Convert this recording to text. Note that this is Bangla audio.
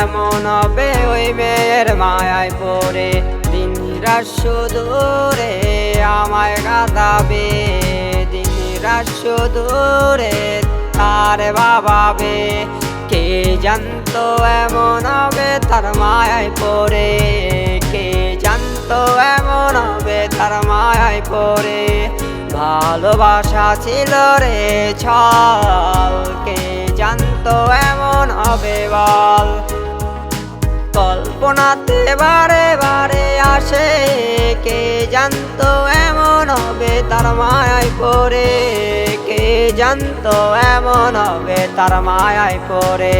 এমন হবে ওই মেয়ের মায়ায় পড়ে। দিন সুদূরে আমায় কাঁদাবে। দিন সুদূরে তার বাবাবে কে জানতো এমন হবে তার মায়ায় পড়ে। কে জানতো এমন হবে তার মায়ায় পড়ে। ভালোবাসা ছিল রে ছল। জানতো হবে বল। কল্পনাতে বারে বারে আসে, কে জানতো এমন হবে তার মায়ায় পরে কে জানতো এমন হবে তার মায়ায় পড়ে।